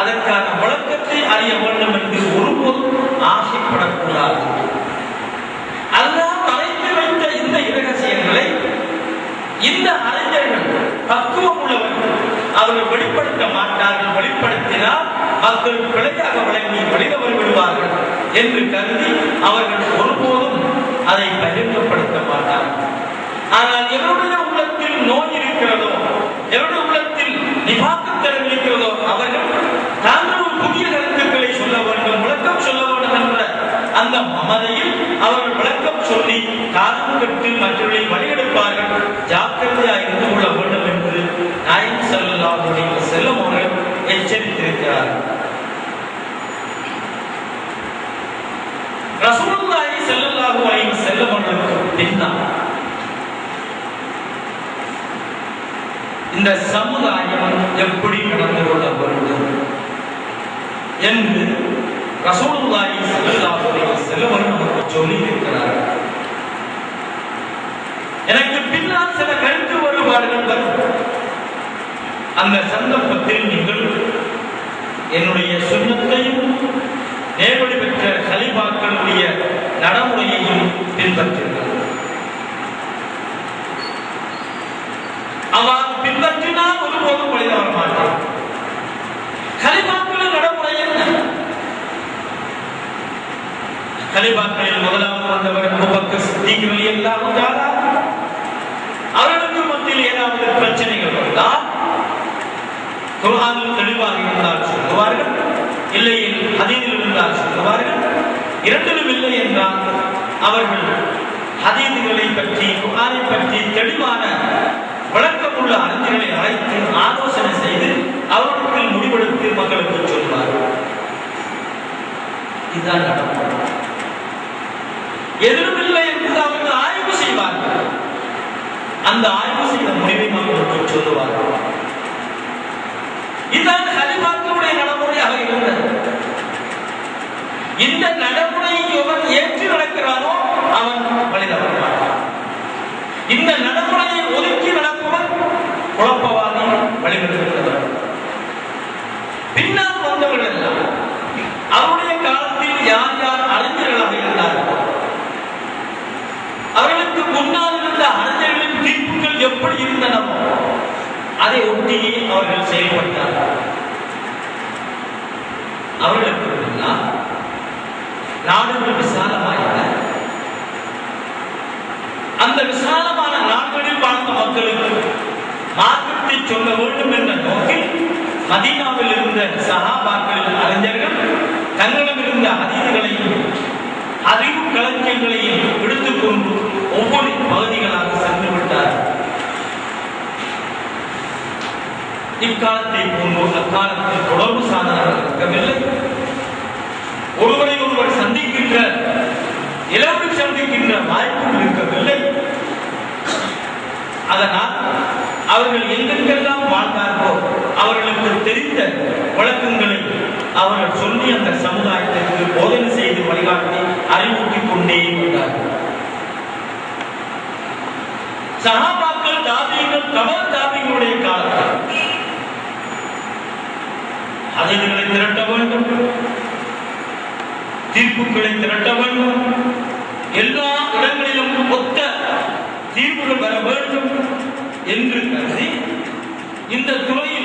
அதற்கான விளக்கத்தை அறிய வேண்டும் என்று ஒருபோதும் ஆசைப்படக்கூடாது. அல்லாஹ் மறைத்து வைத்த இந்த இரகசியங்களை இந்த அறிஞர்கள் பக்குவம் உள்ளவர்கள் அவர்கள் வெளிப்படுத்த மாட்டார்கள் வெளிப்படுத்தினால் மக்கள் பிழையாக விளங்கி வெளிதவர் விடுவார்கள் என்று கருதி அவர்கள் ஒருபோதும் அதை பகிர்ந்தப்படுத்த மாட்டார்கள். ஆனால் எவருடைய உள்ளத்தில் நோய் இருக்கிறதோ எவருடைய உள்ளத்தில் நிபாக்கத்தனம் இருக்கிறதோ அவர்கள் தாங்களும் புதிய கருத்துக்களை சொல்ல வேண்டும் விளக்கம் சொல்ல வேண்டும் என்ற அந்த மமதையில் அவர்கள் விளக்கம் சொல்லி காலம் கட்டு மற்றவர்களை வழியெடுப்பார்கள். ஜாக்கிரதையாக இருந்து கொள்ள வேண்டும் என்று நாயம் செல்லாவுடைய செல்லும் அவர்கள் எச்சரித்திருக்கிறார் ரசூலுல்லாஹி ஸல்லல்லாஹு அலைஹி வஸல்லம் அவர்களுக்கு பின்னால் இந்த சமுதாயம் எப்படி நடந்து கொள்ள வேண்டும் என்று ரசூலுல்லாஹி அவர்கள் எனக்கு பின்னால் சில கருத்து வேறுபாடுகள் வரும். அந்த சந்தர்ப்பத்தில் நீங்கள் என்னுடைய சுண்ணத்தையும் நேர்வழி பெற்ற கலிபாக்களுடைய நடைமுறையையும் பின்பற்றுங்கள். அவர் பின்பற்றினால் ஒருபோதும் வழி மாட்டார் கலிபாக்கள் கலிபாக்களில் முதலாவது வந்தவர் அபூபக்கர் சித்திக் ரலியல்லாஹு தஆலா அவர்களுக்கு மத்தியில் ஏதாவது பிரச்சனைகள் வந்தால் குர்ஆனில் தெளிவாக இருந்தால் சொல்லுவார்கள் இல்லையில் ஹதீதில் இருந்தால் சொல்லுவார்கள். இரண்டிலும் இல்லை என்றால் அவர்கள் ஹதீதுகளை பற்றி குர்ஆனை பற்றி தெளிவான விளக்கமுள்ள அறிஞர்களை அழைத்து ஆலோசனை செய்து அவர்களுக்கு முடிவெடுத்து மக்களுக்கு சொல்வார்கள். இதுதான் நடக்கும். எதிரும் இல்லை என்று அவர்கள் ஆய்வு செய்வார்கள். அந்த ஆய்வு செய்த முடிவை மக்களுக்கு சொல்லுவார்கள். இதுதான் ஹலிபாக்களுடைய நடைமுறையாக இருந்தது. இந்த நடைமுறையை எவன் ஏற்றி நடக்கிறானோ அவன் மனிதவன் இந்த நடைமுறையை ஒதுக்கி நடப்பவன் குழப்பவாதி வழிபடுகிறவர் பின்னால் வந்தவர்கள் எல்லாம் அவருடைய முன்னால் இருந்த அறிஞர்களின் தீர்ப்புகள் எப்படி இருந்தனவோ அதை ஒட்டியே அவர்கள் செயல்பட்டார்கள். அவர்களுக்கு நாடுகள் விசாலமாயின. அந்த விசாலமான நாடுகளில் வாழ்ந்த மக்களுக்கு மார்க்கத்தை சொல்ல வேண்டும் என்ற நோக்கில் மதீனாவில் இருந்த சகாபாக்களின் அறிஞர்கள் தங்களிடம் இருந்த அதிதிகளையும் அறிவு களஞ்சியங்களையும் எடுத்துக்கொண்டு ஒவ்வொரு பகுதிகளாக சென்று விட்டார். இக்காலத்தை போன்று அக்காலத்தில் தொடர்பு சாதனங்கள் இருக்கவில்லை. ஒருவரை ஒருவர் சந்திக்கின்ற இலவு சந்திக்கின்ற வாய்ப்புகள் இருக்கவில்லை. அதனால் அவர்கள் எங்கெங்கெல்லாம் வாழ்ந்தார்களோ அவர்களுக்கு தெரிந்த வழக்கங்களை அவர்கள் சொல்லி அந்த சமுதாயத்திற்கு போதனை செய்து வழிகாட்டி அறிவூட்டிக் கொண்டே வந்தார்கள் சகாபாக்கள் தாபியங்கள் கமல் தாபிகளுடைய காலத்தில் அதிர்களை திரட்ட வேண்டும் தீர்ப்புகளை திரட்ட வேண்டும். எல்லா இடங்களிலும் ஒத்த தீர்வுகள் வர வேண்டும் என்று கருதி இந்த துறையில்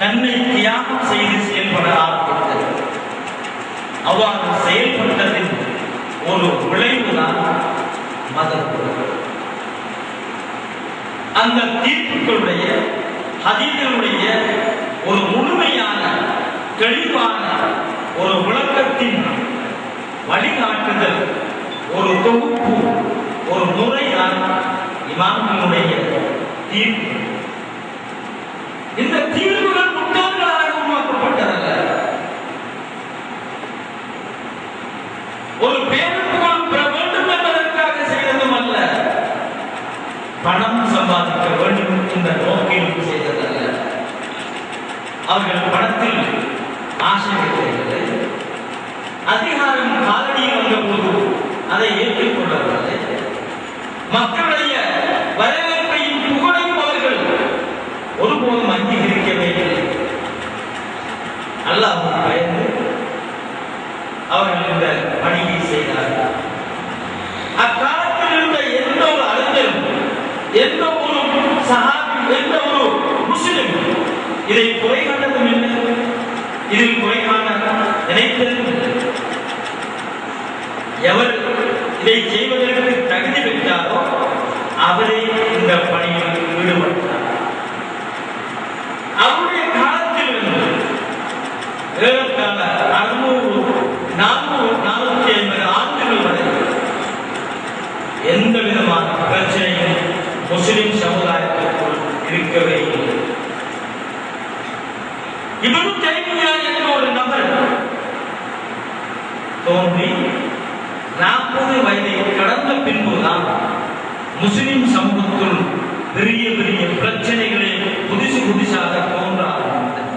தன்னை தியாகம் செய்து செயல்பட ஆரம்பித்தது அவ்வாறு செயல்பட்டதின் ஒரு விளைவுதான் மதம் அந்த தீர்ப்புகளுடைய ஹதீதனுடைய ஒரு முழுமையான தெளிவான ஒரு விளக்கத்தின் வழிகாட்டுதல் ஒரு தொகுப்பு ஒரு முறைதான் இமாம்களுடைய தீர்ப்பு. ஒரு பேருக்குள் பெற வேண்டும் என்பதற்காக செய்ததும் அல்ல. பணம் சம்பாதிக்க வேண்டும் என்ற நோக்கில் செய்ததல்ல. அவர்கள் பணத்தில் ஆசை அதிகாரம் காலடியில் வந்த போது அதை ஏற்றுக்கொள்ளவில்லை. மக்களுடைய வரவேற்பையும் புகழையும் அவர்கள் ஒருபோதும் அங்கீகரிக்கவே இல்லை. அல்லாஹ் பயந்து அவர்கள் இந்த அக்காலத்தில் இருந்த எந்த ஒரு அறிஞரும் எந்த ஒரு சஹாபி எந்த ஒரு முஸ்லிம் இதை குறை கண்டதும் இல்லை. இதில் குறை காண நினைத்ததும் எவர் இதை செய்வதற்கு தகுதி பெற்றாரோ அவரே இந்த பணியில் ஈடுபட்டார் அவருடைய காலத்தில் இருந்து ஏறத்தாழ அறுநூறு நானூறு நானூற்றி ஐம்பது ஆண்டுகள் வரை எந்த விதமான பிரச்சனையும் முஸ்லிம் சமுதாயத்திற்குள் இருக்கவே இல்லை இவரு தைமியா என்ற ஒரு நபர் தோன்றி நாற்பது வயதை கடந்த பின்புதான் முஸ்லிம் சமூகத்துள் பெரிய பெரிய பிரச்சனைகளே புதுசு புதுசாக தோன்ற ஆரம்பித்தது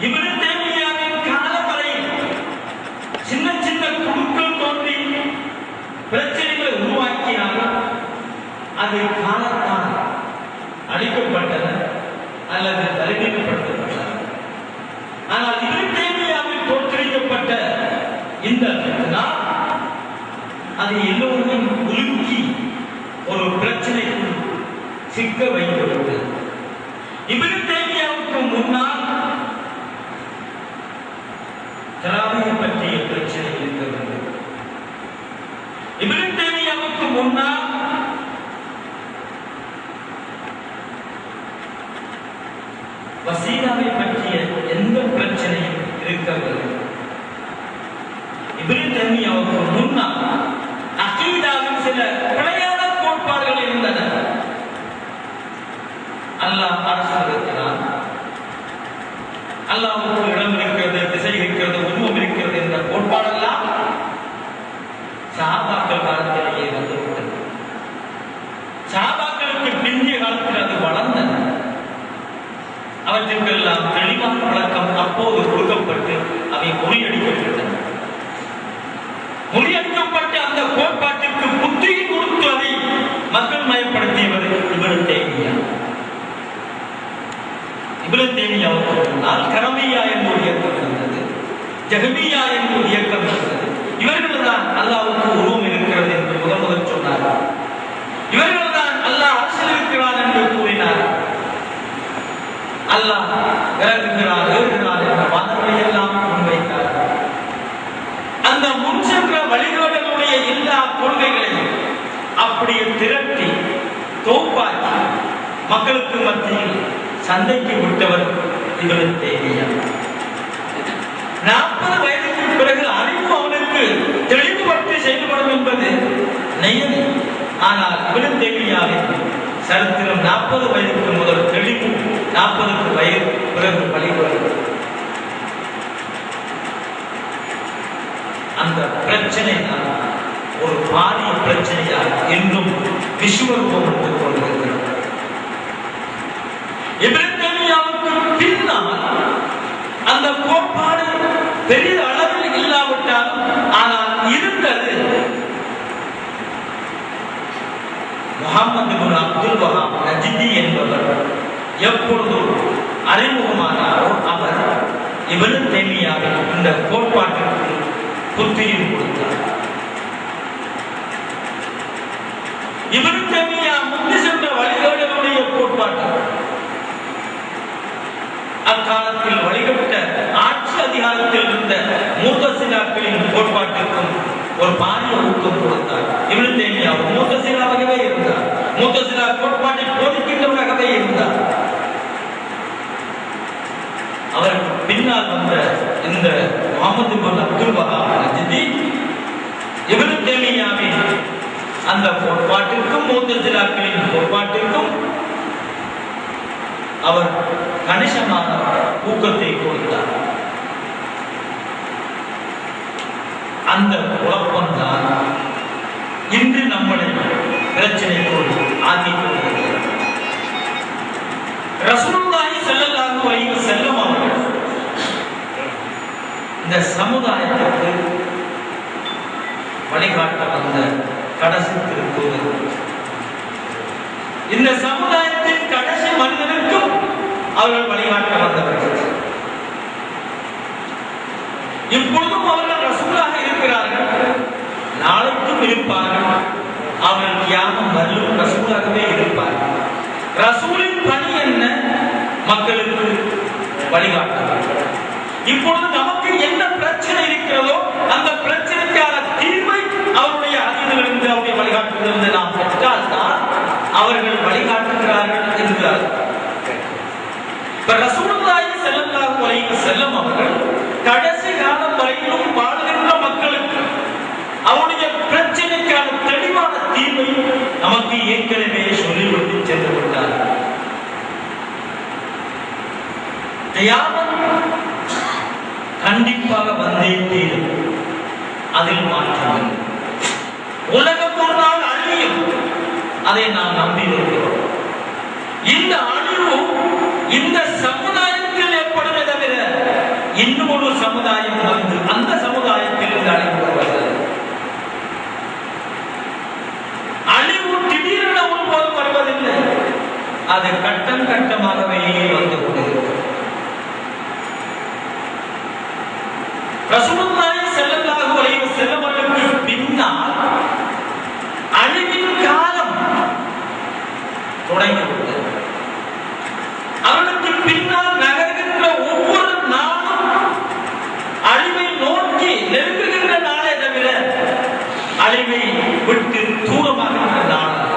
இவரு தேவையாவின் காலம் வரை சின்ன சின்ன குழுக்கள் தோன்றி பிரச்சனைகளை உருவாக்கினாலும் அது காலத்தால் அழிக்கப்பட்டன அல்லது அறிவிக்கப்பட்டன ஆனால் இவர் தேவையாவில் தோற்றுவிக்கப்பட்ட இந்த நாள் அது எல்லோரையும் உலுக்கி ஒரு பிரச்சனைக்குள் சிக்க வைக்கப்பட்டது இவர் தேவையாவுக்கு முன்னால் தராவியை பற்றிய பிரச்சனை இருக்கிறது இவர் தேவையாவுக்கு முன்னால் வசீலாவை பற்றிய எந்த பிரச்சனையும் இருக்கவில்லை. இப்ரீம் தன்மியாவுக்கு முன்னால் அகீதாவின் சில பிழையான கோட்பாடுகள் இருந்தன. அல்லாஹ் அரசு இருக்கிறான் அல்லாஹ் இடம் இருக்கிறது திசை இருக்கிறது உருவம் இருக்கிறது என்ற கோட்பாடெல்லாம் சாபாக்கள் காலத்திலேயே வந்துவிட்டது சாபாக்களுக்கு பிந்திய காலத்தில் அது வளர்ந்தது அவற்றுக்கெல்லாம் தெளிவான விளக்கம் அப்போது கொடுக்கப்பட்டு அவை முறியடிக்கப்பட்டன முறியடிக்கப்பட்ட அந்த கோட்பாட்டிற்கு புத்தியை கொடுத்து அதை மக்கள் மயப்படுத்தியவர் இவர் தேவியா இவர் தேவியாவுக்கு முன்னால் கரமியா இயக்கம் இருந்தது. ஜெகமியா என்பது இயக்கம் இருந்தது. இவர்கள் தான் அல்லாவுக்கு உருவம் இருக்கிறது என்று முதல் முதல் சொன்னார்கள் இவர்கள் தான் அல்லாஹ் அரசியல் இருக்கிறார் என்று கூறினார். அல்லாஹ் இறங்குகிறார் ஏறுகிறார் என்ற வாதங்களை எல்லாம் முன்வைத்தார் அந்த முன் சென்ற வழிகாட்டலுடைய எல்லா கொள்கைகளையும் அப்படியே திரட்டி தோப்பாக்கி மக்களுக்கு மத்தியில் சந்தைக்கு விட்டவர் இவருக்கு தேவையா நாற்பது வயதுக்கு பிறகு அறிவு அவனுக்கு தெளிவுபட்டு செயல்படும் என்பது நெய்யது. ஆனால் இவரும் தேவியாவின் சரித்திரம் நாற்பது வயதுக்கு முதல் தெளிவு நாற்பதுக்கு வயது பிறகு வழிபடுகிறது அந்த பிரச்சனை ஒரு பாரிய பிரச்சனையாக என்றும் விஸ்வரூபம் எடுத்துக் கொண்டிருக்கிறது இப்ரஹிமியாவுக்கு பின்னால் அந்த கோட்பாடு பெரிய அளவில் இல்லாவிட்டாலும் ஆனால் இருந்தது. முகமது பின் அப்துல் வஹாப் ரஜினி என்பவர் எப்பொழுது அறிமுகமானாரோ அவர் இவரும் தேமியாக இந்த கோட்பாட்டிற்கு புத்தியும் கொடுத்தார் இவரு தேமியா முந்தி சென்ற வழிகாடுகளுடைய கோட்பாட்டு அக்காலத்தில் வழிகட்ட ஆட்சி அதிகாரத்தில் இருந்த மூத்த சிலாக்களின் கோட்பாட்டிற்கும் ஒரு பாரிய ஊக்கம் கொடுத்தார் இவரு தேமியா ஒரு மூத்த சிலாவாகவே இருந்தார் மூத்த சிலா கோட்பாட்டை போதிக்கின்றவராகவே இருந்தார் அவருக்கு பின்னால் வந்த இந்த முகமது பின் அப்துல் வஹாப் நஜ்தி இவரு தேமியாவின் அந்த கோட்பாட்டிற்கும் மூத்த சிலாக்களின் கோட்பாட்டிற்கும் அவர் கணிசமாக ஊக்கத்தை கொடுத்தார். அந்த குழப்பம்தான் இன்று நம்மளை பிரச்சனைக்குள் ஆக்கிக் கொண்டிருக்கிறது ரசூலுல்லாஹி ஸல்லல்லாஹு அலைஹி வஸல்லம் அவர்கள் இந்த சமுதாயத்திற்கு வழிகாட்ட வந்த கடைசி திருத்தூதர் இந்த சமுதாயத்தின் கடைசி மனிதனுக்கும் அவர்கள் வழிகாட்ட வந்தவர்கள். இப்பொழுதும் அவர்கள் ரசூலாக இருக்கிறார்கள். நாளைக்கும் இருப்பார்கள். அவர்கள் தியாகம் வரலும் ரசூலாகவே இருப்பார்கள். ரசூலின் பணி என்ன? மக்களுக்கு வழிகாட்டுவார்கள் இப்பொழுது நமக்கு என்ன பிரச்சனை இருக்கிறதோ அந்த பிரச்சனைக்கான தீர்வை அவருடைய அறிவிலிருந்து அவருடைய வந்து நாம் பெற்றால்தான் அவர்கள் வழிகாட்டுகிறார்கள் என்கிறார் இப்ப ரசூலுல்லாஹி ஸல்லல்லாஹு அலைஹி வஸல்லம் அவர்கள் கடைசி காலம் வரையிலும் வாழ்கின்ற மக்களுக்கு அவருடைய பிரச்சனைக்கான தெளிவான தீர்வை நமக்கு ஏற்கனவே சொல்லிவிட்டு சென்று விட்டார் கண்டிப்பாக வந்தே தீரும். அதில் மாற்றம் உலகம் ஒரு நாள் அதை நாம் நம்பி இருக்கிறோம் இந்த அழிவு இந்த சமுதாயத்தில் ஏற்படுமே தவிர இன்னும் ஒரு சமுதாயம் வந்து அந்த சமுதாயத்தில் இருந்து அழிவு அழிவு திடீரென ஒருபோதும் வருவதில்லை. அது கட்டம் கட்டமாகவே வந்து கொண்டிருக்கிறது ரசூலுல்லாஹி ஸல்லல்லாஹு அலைஹி வஸல்லம் அவர்களுக்கு பின்னால் அழிவின் காலம் தொடங்கிவிட்டது அவர்களுக்கு பின்னால் நகர்கின்ற ஒவ்வொரு நாளும் அழிவை நோக்கி நெருங்குகின்ற நாளே தவிர அழிவை விட்டு தூரமாகின்ற நாள் அல்ல.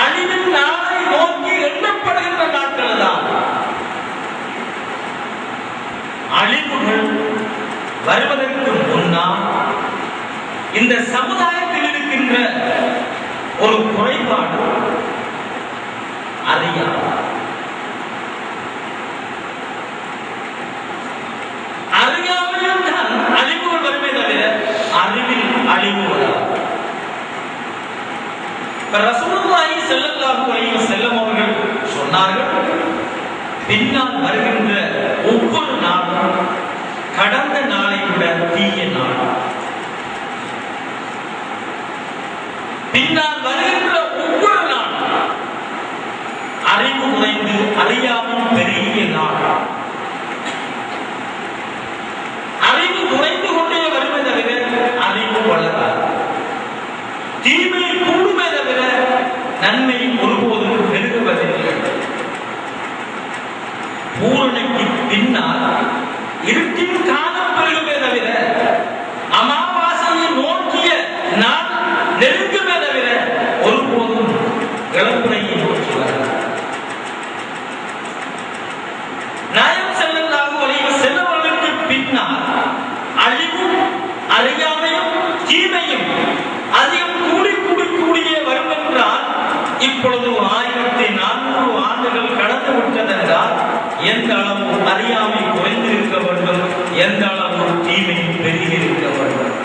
அழிவின் நாளை நோக்கி எண்ணப்படுகின்ற நாட்கள் தான் அழிவுகள் வருவதற்கு முன்னால் இந்த சமுதாயத்தில் இருக்கின்ற ஒரு குறைபாடு அறியாமை. அறியாமல் இருந்தால் அழிவுகள் வருமே தவிர அறிவில் அழிவு வராது. இப்ப ரசூலுல்லாஹி ஸல்லல்லாஹு அலைஹி வஸல்லம் அவர்கள் சொன்னார்கள் பின்னால் வருகின்ற ஒவ்வொரு நாளும் கடந்த நாளை விட தீய நாள். பின்னால் வருகின்ற ஒவ்வொரு நாள் அறிவு குறைந்து அறியாமல் பெரிய நாள். அறிவு குறைந்து கொண்டே வருமே தவிர அறிவு வளராது. தீமை கூடுமே தவிர நன்மை ஒருபோதும் பெருகுவதில்லை பூரணைக்கு பின்னால் இருட்டின் காலம் பெருகுமே தவிர அமாவாசையை நோக்கிய நாள் நெருங்குமே தவிர ஒருபோதும் இளம்புறையை நோக்கி வராது நாயம் செல்லல்லாஹு அலைஹி செல்லவர்களுக்கு பின்னால் அழிவும் அறியாமையும் தீமையும் அதிகம் கூடி கூடி கூடியே வரும் என்றால் இப்பொழுது ஆயிரத்தி நானூறு ஆண்டுகள் கடந்து விட்டதென்றால் எந்த அளவு அறியாமை குறைந்திருக்க வேண்டும் எந்த அளவு தீமை பெருகியிருக்க வேண்டும்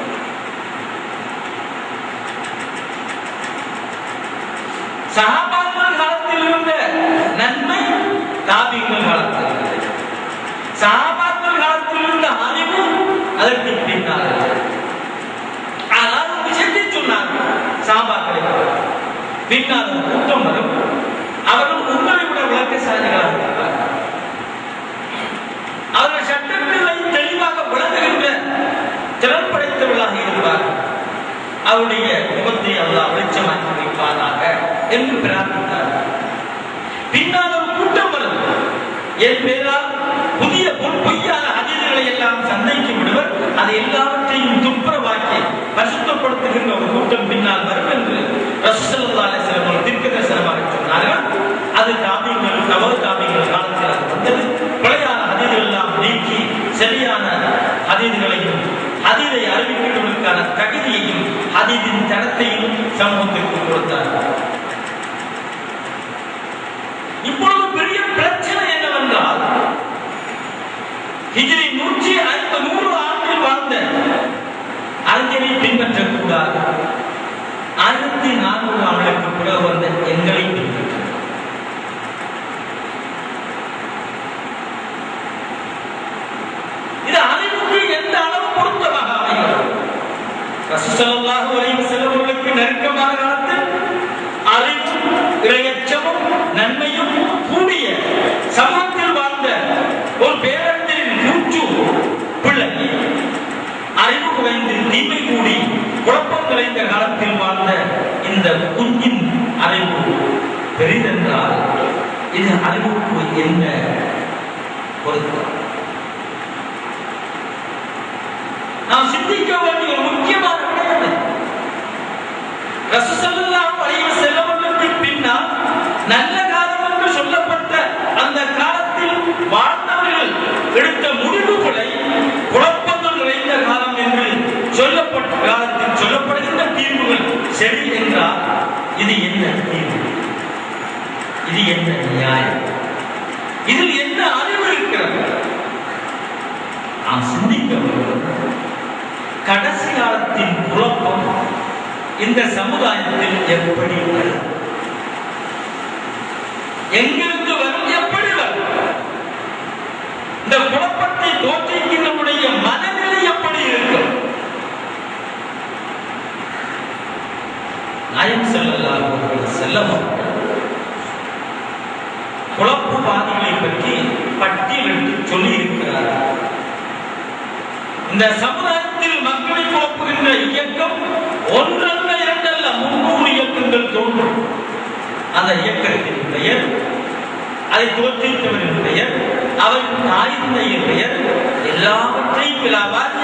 சகாபாக்கள் காலத்தில் இருந்த நன்மை தாபிகள் காலத்தில் இல்லை. சகாபாக்கள் காலத்தில் இருந்த அறிவு அதற்கு பின்னால் இல்லை. ஆனால் ஒரு விஷயத்தை சொன்னார்கள் சாபாக்களை பின்னால் ஒரு கூட்டம் வரும் அவர்கள் உங்களை விட விளக்கசாலிகளாக இருப்பார்கள் அவர்கள் சட்டங்களை தெளிவாக விளங்குகின்ற திறன் படைத்தவர்களாக இருப்பார்கள் அவருடைய முகத்தை அல்லாஹ் வெளிச்சமாக்கி வைப்பாராக என்று பிரார்த்தித்தார். பின்னால் ஒரு கூட்டம் வரும். என் பேரால் புதிய பொன் பொய்யான அதிர்களை எல்லாம் சந்தைக்கு விடுவர். அதை எல்லாவற்றையும் துப்புரவாக்கி பரிசுத்தப்படுத்துகின்ற ஒரு கூட்டம் பின்னால் வரும் என்று ரசூலுல்லாஹி ஹதீதின் தரத்தையும் சமூகத்திற்கு கொடுத்தார்கள் இது அறிவுக்கு என்ன பொருத்தம் நாம் சிந்திக்க வேண்டிய ஒரு முக்கியமான விடயம் இது. ரசூலுல்லாஹி அலைஹி பின்னால் நல்ல காலம் என்று சொல்லப்பட்ட அந்த காலத்தில் வாழ்ந்தவர்கள் எடுத்த முடிவுகளை குழப்பங்கள் நிறைந்த காலம் என்று சொல்லப்பட்ட காலத்தில் சொல்லப்படுகின்ற தீர்வுகள் சரி என்றால் இது என்ன தீர்வு இது என்ன நியாயம்? இதில் என்ன அறிவு இருக்கிறது? நாம் சிந்திக்க வேண்டும். கடைசி காலத்தின் குழப்பம் இந்த சமுதாயத்தில் எப்படி வரும்? எங்கிருந்து வரும்? எப்படி வரும்? இந்த குழப்பத்தை தோற்றுகின்றவருடைய மனநிலை எப்படி இருக்கும்? நாயம் செல்லலாம் செல்லம் சொல்லி இருக்கிறார் இந்த சமுதாயத்தில் மக்களை குழப்புகின்ற இயக்கம் ஒன்றல்ல இரண்டல்ல முன்னூறு இயக்கங்கள் தோன்றும். அந்த இயக்கத்தின் பெயர் அதை தோற்றுவித்தவரின் பெயர் அவரின் தாயின் பெயர் எல்லாவற்றையும் இல்லாமல்